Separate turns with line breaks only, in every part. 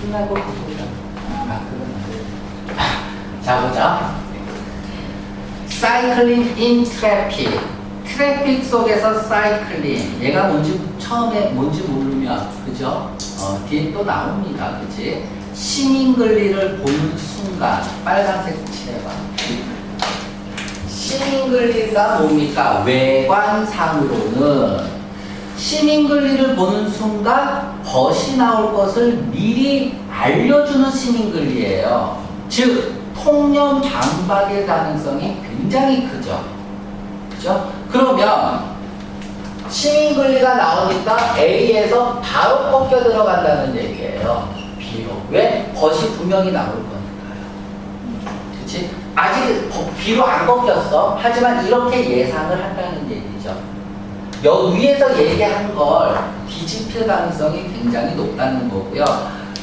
끝나고 보자. 아, 그건 자, 보자. 사이클링 인 트래픽. 트래픽 속에서 사이클링. 얘가 뭔지 처음에 뭔지 모르면, 그죠? 어, 뒤에 또 나옵니다. 그지? 시민 글리를 보는 순간, 빨간색 칠해봐. 시민 글리가 뭡니까? 외관상으로는 시민 글리를 보는 순간 벗이 나올 것을 미리 알려주는 시민 글리예요. 즉 통념 방박의 가능성이 굉장히 크죠. 그죠? 그러면 시민 글리가 나오니까 A에서 바로 꺾여 들어간다는 얘기예요. B로. 왜? 벗이 분명히 나올 거니까요. 그치? 아직 거- B로 안 꺾였어. 하지만 이렇게 예상을 한다는 얘기죠. 여 위에서 얘기한 걸 뒤집힐 가능성이 굉장히 높다는 거고요.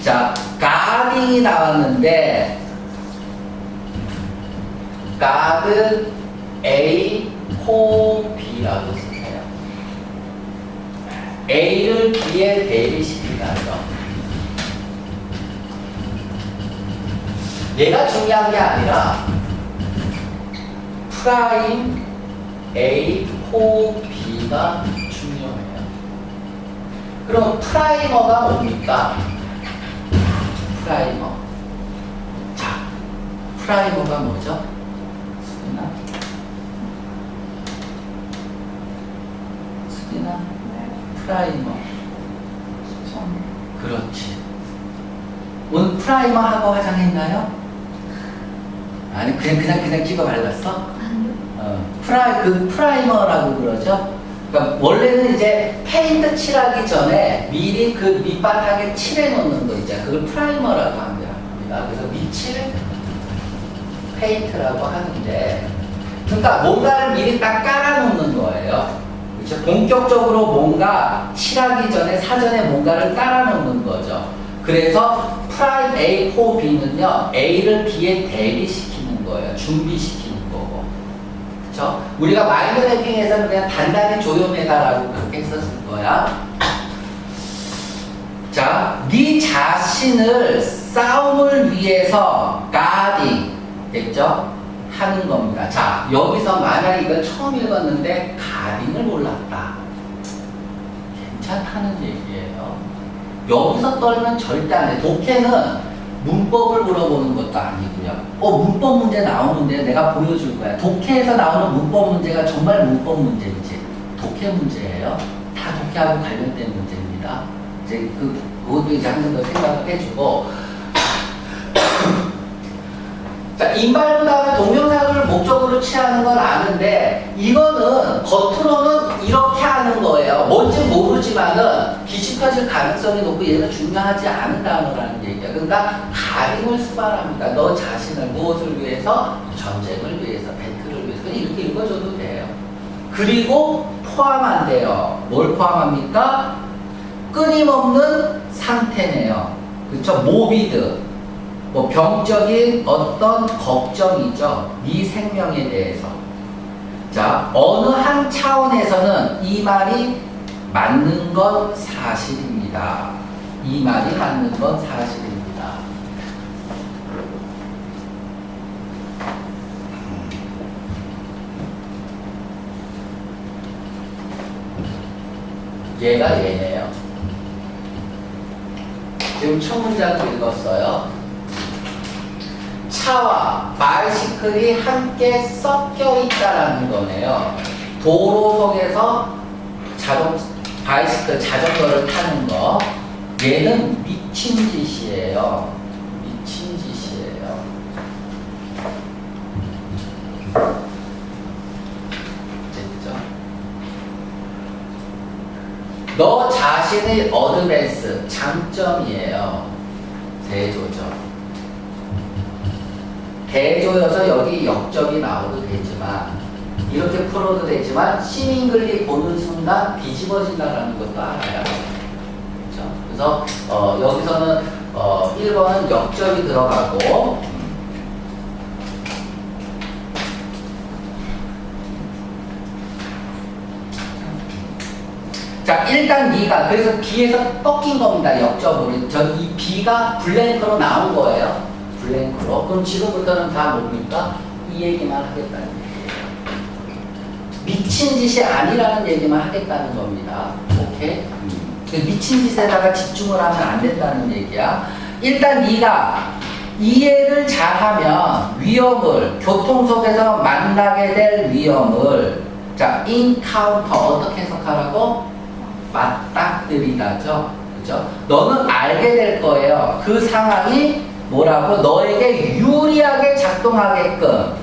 자, 가딩이 나왔는데 가드 A, 호, B라고 쓰세요. A를 B에 대비시킨다죠. 얘가 중요한 게 아니라 프라임 A, 호, B가 중요해요. 그럼 프라이머가 뭡니까? 프라이머. 자, 프라이머가 뭐죠? 수빈아? 수빈아? 프라이머. 그렇지. 오늘 프라이머 하고 화장했나요? 아니 그냥 그냥 그냥 찍어 발랐어? 어, 프라이 그 프라이머라고 그러죠. 그러니까 원래는 이제 페인트 칠하기 전에 미리 그 밑바닥에 칠해 놓는 거 있잖아. 그걸 프라이머라고 합니다. 그래서 밑칠 페인트라고 하는데, 그러니까 뭔가를 미리 딱 깔아 놓는 거예요. 그렇죠? 본격적으로 뭔가 칠하기 전에 사전에 뭔가를 깔아 놓는 거죠. 그래서 프라임 A, 4, B는요, A를 B에 대비시키는 거예요. 준비시키는. 그쵸? 우리가 마인드 맵핑에서는 그냥 단단히 조용해다라고 그렇게 했었을 거야. 자, 네 자신을 싸움을 위해서 가딩 됐죠? 하는 겁니다. 자, 여기서 만약 이걸 처음 읽었는데 가딩을 몰랐다. 괜찮다는 얘기예요. 여기서 떨면 절대 안 돼. 독해는 문법을 물어보는 것도 아니고요. 어, 문법 문제 나오는데 내가 보여줄 거야. 독해에서 나오는 문법 문제가 정말 문법 문제인지 독해 문제예요. 다 독해하고 관련된 문제입니다. 이제 그, 그것도 이제 한 번 더 생각을 해주고. 다음에 동명사를 목적으로 취하는 건 아는데, 이거는 겉으로는 이렇게 하는 거예요. 뭔지 모르지만은 뒤집혀질 가능성이 높고 얘는 중요하지 않은 단어라는 얘기야. 그러니까 가림을 수반합니다. 너 자신을 무엇을 위해서? 전쟁을 위해서, 배틀을 위해서. 이렇게 읽어줘도 돼요. 그리고 포함한대요. 뭘 포함합니까? 끊임없는 상태네요. 그쵸? 모비드. 뭐 병적인 어떤 걱정이죠. 네 생명에 대해서. 자, 어느 한 차원에서는 이 말이 맞는 건 사실입니다. 이 말이 맞는 건 사실입니다. 얘가 얘네요. 지금 첫 문장 읽었어요. 차와 바이시클이 함께 섞여 있다라는 거네요. 도로 속에서 자동 바이시클 자전거를 타는 거 얘는 미친 짓이에요. 미친 짓이에요. 너 자신의 어드밴스 장점이에요. 대조죠. 대조여서 여기 역적이 나오도 되지만 이렇게 풀어도 되지만 시민글리 보는 순간 뒤집어진다는 것도 알아요. 그렇죠? 그래서 어, 여기서는 어, 1번은 역적이 들어가고 자 자, 일단 B가, 그래서 B에서 꺾인 겁니다. 역적으로. 저 이 B가 블랭크로 나온 거예요. 블랭크로. 그럼 지금부터는 다 뭡니까? 이 얘기만 하겠다는 얘기예요. 미친 짓이 아니라는 얘기만 하겠다는 겁니다. 오케이? 그 미친 짓에다가 집중을 하면 안 된다는 얘기야. 일단 네가 이해를 잘하면 위험을 교통 속에서 만나게 될 위험을 자 인카운터 어떻게 해석하라고 맞닥뜨리다죠. 그죠? 너는 알게 될 거예요. 그 상황이 뭐라고 너에게 유리하게 작동하게끔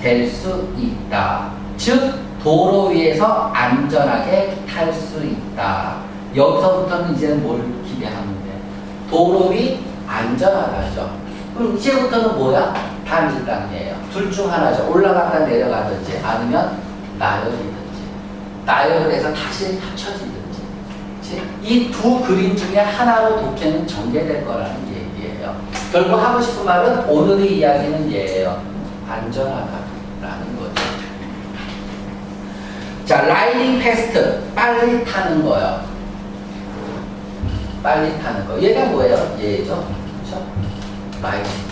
될 수 있다. 즉 도로 위에서 안전하게 탈 수 있다. 여기서부터는 이제 뭘 기대하면 돼? 도로 위 안전하다죠. 그럼 이제부터는 뭐야? 단일당이에요. 둘 중 하나죠. 올라갔다 내려가든지 아니면 나열이든지. 나열을 해서 다시 합쳐지든지. 이 두 그림 중에 하나로 독해는 전개될 거라는. 결국 하고 싶은 말은 오늘의 이야기는 얘예요. 안전하다라는 거죠. 자, 라이딩 패스트. 빨리 타는 거요. 빨리 타는 거. 얘가 뭐예요? 얘죠. 그렇죠? 라이딩.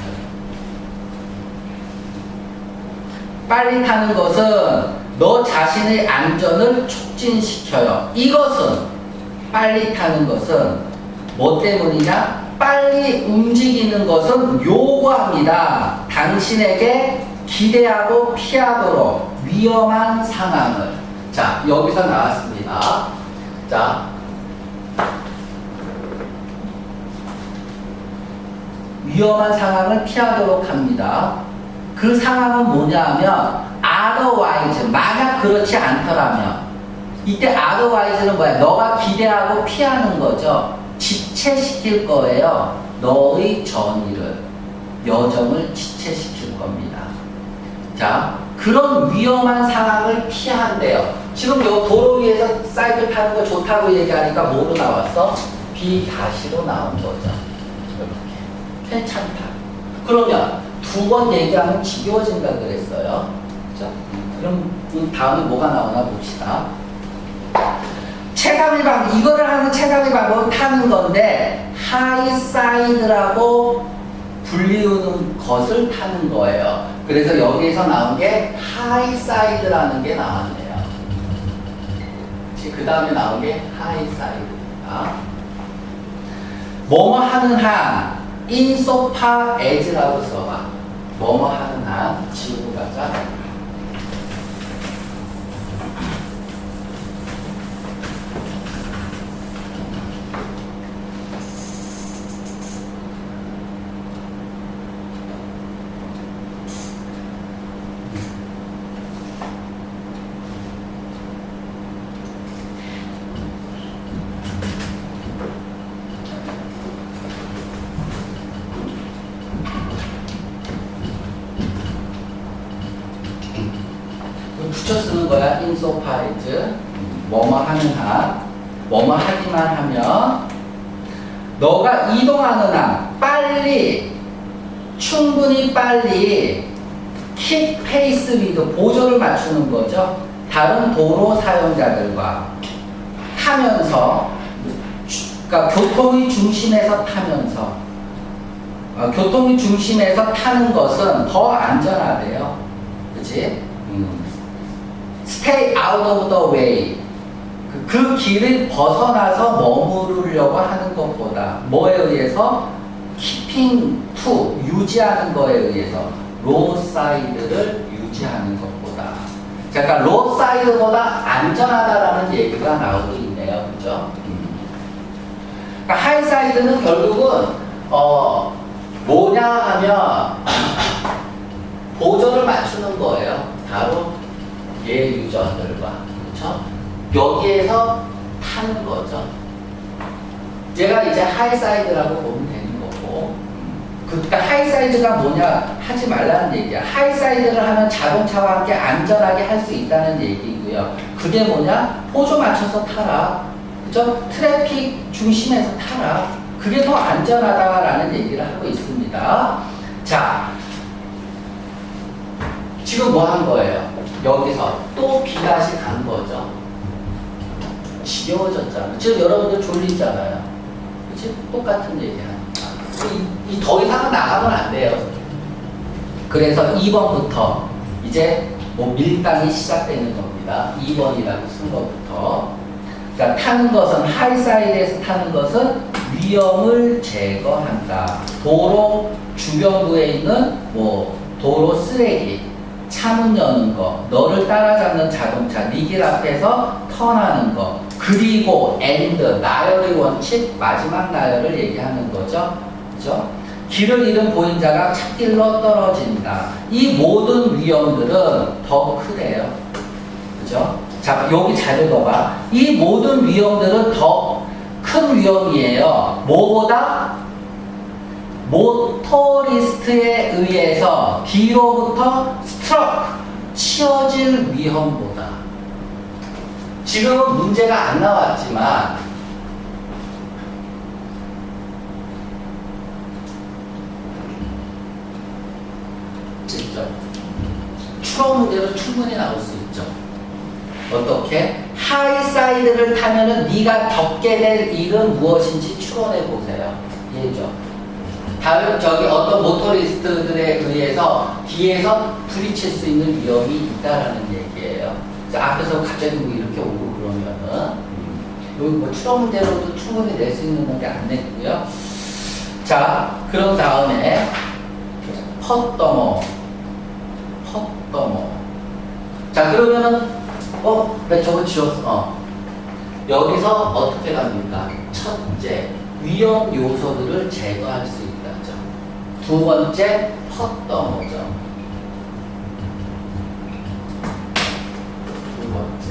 빨리 타는 것은 너 자신의 안전을 촉진시켜요. 이것은 빨리 타는 것은 뭐 때문이냐? 빨리 움직이는 것은 요구합니다. 당신에게 기대하고 피하도록 위험한 상황을. 자, 여기서 나왔습니다. 자, 위험한 상황을 피하도록 합니다. 그 상황은 뭐냐 하면 otherwise 만약 그렇지 않더라면 이때 otherwise는 뭐야? 너가 기대하고 피하는 거죠. 지체시킬 거예요. 너의 전의를 여정을 지체시킬 겁니다. 자, 그런 위험한 상황을 피한대요. 지금 요 도로 위에서 사이클 타는 거 좋다고 얘기하니까 뭐로 나왔어? B 다시로 나온 거죠. 이렇게. 괜찮다. 그러면 두 번 얘기하면 지겨워진다 그랬어요. 자, 그럼 이 다음에 뭐가 나오나 봅시다. 방법, 이거를 하는 최상위 방법은 타는 건데, 하이 사이드라고 불리우는 것을 타는 거예요. 그래서 여기에서 나온 게 하이 사이드라는 게 나왔네요. 그 다음에 나온 게 하이 사이드입니다. 뭐뭐 하는 한, 인소파 에즈라고 써봐. 뭐뭐 하는 한, 지우고 가자. 이거 쓰는 거야. 인소파이즈. 뭐뭐 하는 한. 뭐뭐 하기만 하면 너가 이동하는 한 빨리 충분히 빨리 킥 페이스 위드 보조를 맞추는 거죠. 다른 도로 사용자들과 타면서 그러니까 교통의 중심에서 타면서 어, 교통의 중심에서 타는 것은 더 안전하대요. 그치? 음. Stay out of the way. 그, 그 길을 벗어나서 머무르려고 하는 것보다 뭐에 의해서 keeping to 유지하는 거에 의해서 로우 사이드를 유지하는 것보다 자, 그러니까 로우 사이드보다 안전하다라는 얘기가 나오고 있네요. 그죠? 음. 그러니까 하이 사이드는 결국은 어 뭐냐 하면 보조를 맞추는 거예요. 바로 얘 유저들과 그렇죠? 여기에서 타는 거죠. 얘가 이제 하이사이드라고 보면 되는 거고 그, 그러니까 하이사이드가 뭐냐 하지 말라는 얘기야. 하이사이드를 하면 자동차와 함께 안전하게 할 수 있다는 얘기고요. 그게 뭐냐? 보조 맞춰서 타라. 그죠? 트래픽 중심에서 타라. 그게 더 안전하다라는 얘기를 하고 있습니다. 자, 지금 뭐 한 거예요? 여기서 또 다시 간 거죠. 지겨워졌잖아. 지금 여러분들 졸리잖아요. 그치? 똑같은 얘기하니까. 이, 이 더 이상은 나가면 안 돼요. 그래서 2번부터 이제 뭐 밀당이 시작되는 겁니다. 2번이라고 쓴 것부터. 그러니까 타는 것은 하이사이드에서 타는 것은 위험을 제거한다. 도로 주변부에 있는 뭐 도로 쓰레기, 차문 여는 거, 너를 따라잡는 자동차, 니길 앞에서 턴하는 거, 그리고 엔드, 나열의 원칙, 마지막 나열을 얘기하는 거죠. 그죠? 길을 잃은 보행자가 찾길로 떨어진다. 이 모든 위험들은 더 크대요. 그죠? 자, 여기 잘 읽어봐. 이 모든 위험들은 더 큰 위험이에요. 뭐보다? 모터리스트에 의해서 뒤로부터 스 트럭, 치어질 위험보다. 지금은 문제가 안 나왔지만, 있죠. 추러 문제로 충분히 나올 수 있죠. 어떻게? 하이사이드를 타면은 네가 겪게 될 일은 무엇인지 추론해 보세요. 이해죠? 다른 저기 어떤 모터리스트들에 의해서 뒤에서 부딪힐 수 있는 위험이 있다라는 얘기예요. 앞에서 갑자기 뭐 이렇게 오고 그러면은 음, 여기 뭐 추론 문제로도 충분히 낼 수 있는 건데 안 냈고요. 자, 그런 다음에 헛더머, 헛더머. 자, 그러면은 어, 나 저거 지웠어. 어. 여기서 어떻게 갑니까? 첫째, 위험 요소들을 제거할 수. 두 번째, 헛더머죠. 두 번째,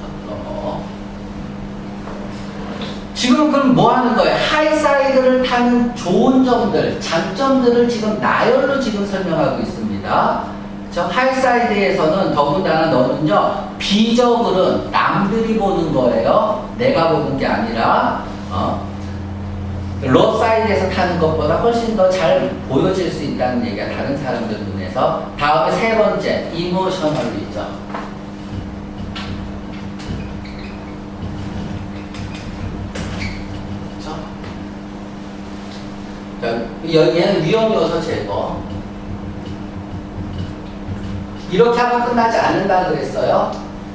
헛더머. 지금 그럼 뭐 하는 거예요? 하이사이드를 타는 좋은 점들, 장점들을 지금 나열로 지금 설명하고 있습니다. 저 하이사이드에서는 더군다나 너는요 비저글은 남들이 보는 거예요 내가 보는 게 아니라 어, 로사이드에서 타는 것보다 훨씬 더 잘 보여질 수 있다는 얘기가 다른 사람들 눈에서 다음에 세 번째 이모셔널리죠 여기에는 위험 요소 제거 이렇게 하면 끝나지 않는다 그랬어요.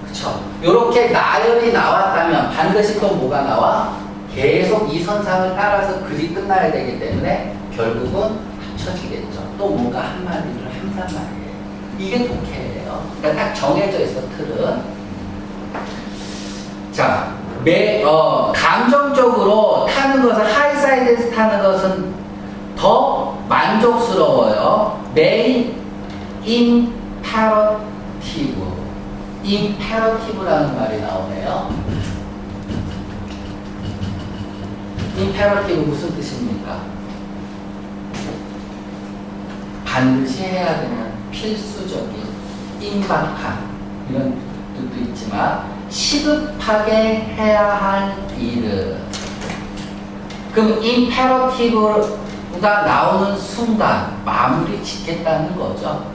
그쵸? 이렇게 나열이 나왔다면 반드시 또 뭐가 나와? 계속 이 선상을 따라서 글이 끝나야 되기 때문에 결국은 합쳐지겠죠. 또 뭔가 한마디를 한단 말이에요. 이게 독해예요. 그러니까 딱 정해져 있어, 틀은. 자, 매, 어, 감정적으로 타는 것은, 하이사이드에서 타는 것은 더 만족스러워요. 메인, 인, 임페러티브 임페러티브라는 말이 나오네요. 임페러티브 무슨 뜻입니까? 반드시 해야 되는 필수적인 임박한 이런 뜻도 있지만 시급하게 해야 할 일을 그럼 임페러티브가 나오는 순간 마무리 짓겠다는 거죠.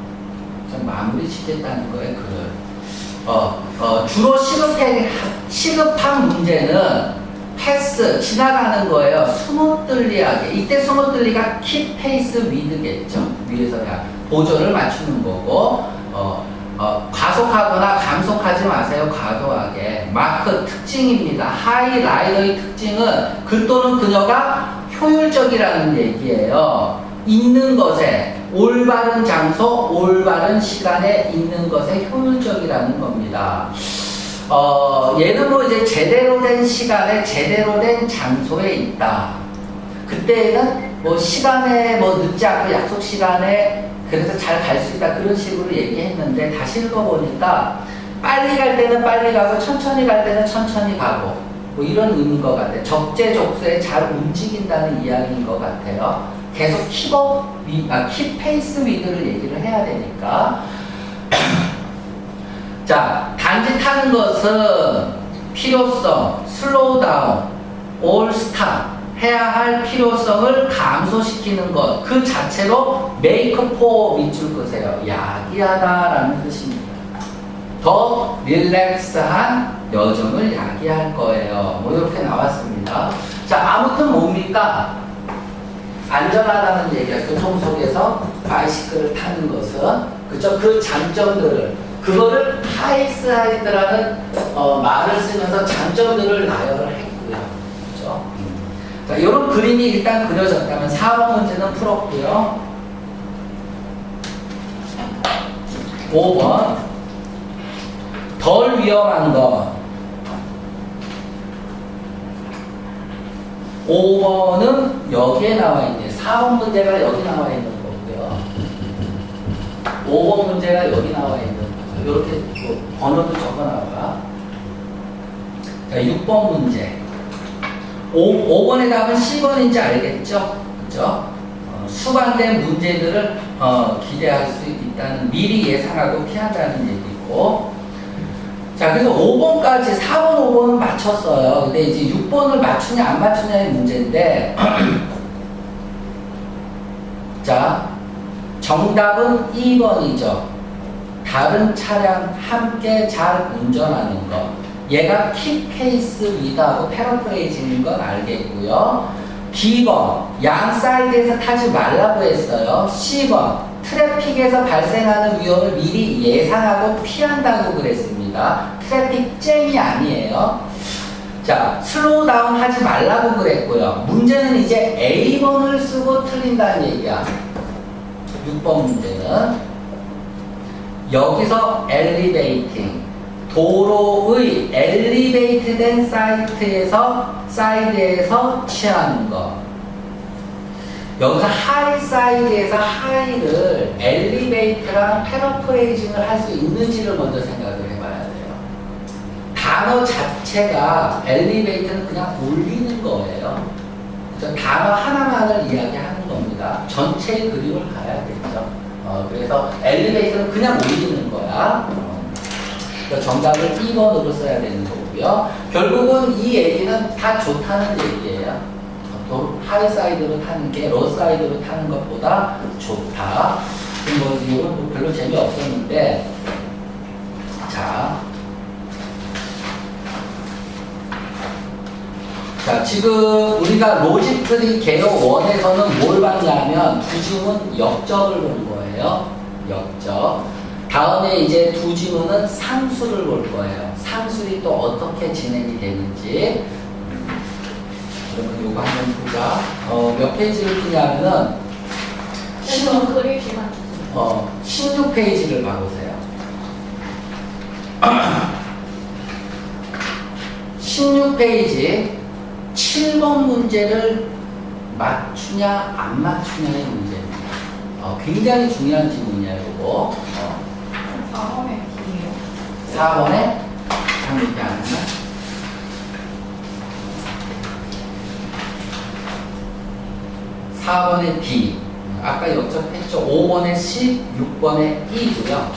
마무리 짓겠다는 거예요, 글을. 어, 어, 주로 시급해, 시급한 문제는 패스, 지나가는 거예요. 스무틀리하게. 이때 스무틀리가 키 페이스 위드겠죠. 위에서 그냥 보조를 맞추는 거고, 어, 어, 과속하거나 감속하지 마세요. 과도하게. 마크 특징입니다. 하이 라이더의 특징은 그 또는 그녀가 효율적이라는 얘기예요. 있는 것에 올바른 장소, 올바른 시간에 있는 것에 효율적이라는 겁니다. 어, 얘는 뭐 이제 제대로 된 시간에 제대로 된 장소에 있다. 그때는 뭐 시간에 뭐 늦지 않고 약속 시간에 그래서 잘 갈 수 있다 그런 식으로 얘기했는데 다시 읽어보니까 빨리 갈 때는 빨리 가고 천천히 갈 때는 천천히 가고 뭐 이런 의미인 것 같아요. 적재적소에 잘 움직인다는 이야기인 것 같아요. 계속 킵업, 위, 아, 킵 페이스 위드를 얘기를 해야 되니까. 자, 타는 것은 필요성, 슬로우 다운, 올 스탑 해야 할 필요성을 감소시키는 것, 그 자체로 메이크 포 밑줄 그세요. 야기하다라는 뜻입니다. 더 릴렉스한 여정을 야기할 거예요. 뭐 이렇게 나왔습니다. 자, 아무튼 뭡니까? 안전하다는 얘기야. 교통 속에서 바이시클을 타는 것은 그죠? 그 장점들을 그거를 하이스하이드라는 어, 말을 쓰면서 장점들을 나열을 했고요. 그죠? 자, 이런 그림이 일단 그려졌다면 4번 문제는 풀었고요. 5번 덜 위험한 거 5번은 여기에 나와 있네 4번 문제가 여기 나와 있는 거고요 5번 문제가 여기 나와 있는 이렇게 뭐 번호도 적어 나와 자 6번 문제. 5, 5번의 답은 10번인지 알겠죠? 그죠? 어, 수반된 문제들을 어, 기대할 수 있다는 미리 예상하고 피한다는 얘기고. 자 그래서 5번까지 4번 5번은 맞췄어요. 근데 이제 6번을 맞추냐 안 맞추냐의 문제인데. 자 정답은 2번이죠 다른 차량 함께 잘 운전하는 것 얘가 키 케이스 위드하고 패러프레이징인 건 알겠고요 B번 양 사이드에서 타지 말라고 했어요. C번 트래픽에서 발생하는 위험을 미리 예상하고 피한다고 그랬습니다. 트래픽 잼이 아니에요. 자, 슬로우 다운 하지 말라고 그랬고요. 문제는 이제 A번을 쓰고 틀린다는 얘기야. 6번 문제는 여기서 엘리베이팅 도로의 엘리베이트 된 사이트에서 사이드에서 취하는 거. 여기서 하이 사이드에서 하이를 엘리베이트랑 패러프레이징을 할 수 있는지를 먼저 생각을 해봐야 돼요. 단어 자체가 엘리베이트는 그냥 올리는 거예요. 단어 하나만을 이야기하는 겁니다. 전체의 그림을 가야겠죠 어, 그래서 엘리베이터는 그냥 올리는 거야 어. 그러니까 정답을 2번으로 써야 되는 거고요. 결국은 이 얘기는 다 좋다는 얘기예요. 또 하이 사이드로 타는 게 로 사이드로 타는 것보다 좋다. 뭐 이건 뭐 별로 재미없었는데 자. 자, 지금 우리가 로직트리 개요 1에서는 뭘 봤냐면 두 지문 역적을 본 거예요. 역적. 다음에 이제 두 지문은 상수를 볼 거예요. 상수이 또 어떻게 진행이 되는지. 그러면 요거 한번 보자. 어, 몇 페이지를 푸냐면은
그래서 그리기만 주세요.
어, 16페이지를 봐보세요. 16페이지 7번 문제를 맞추냐 안 맞추냐의 문제입니다. 어, 굉장히 중요한 질문이에요, 이거. 어,
4번에 B예요.
4번에 잠깐 안 했나? 4번에 D. 아까 역적했죠. 5번에 C, 6번에 E고요.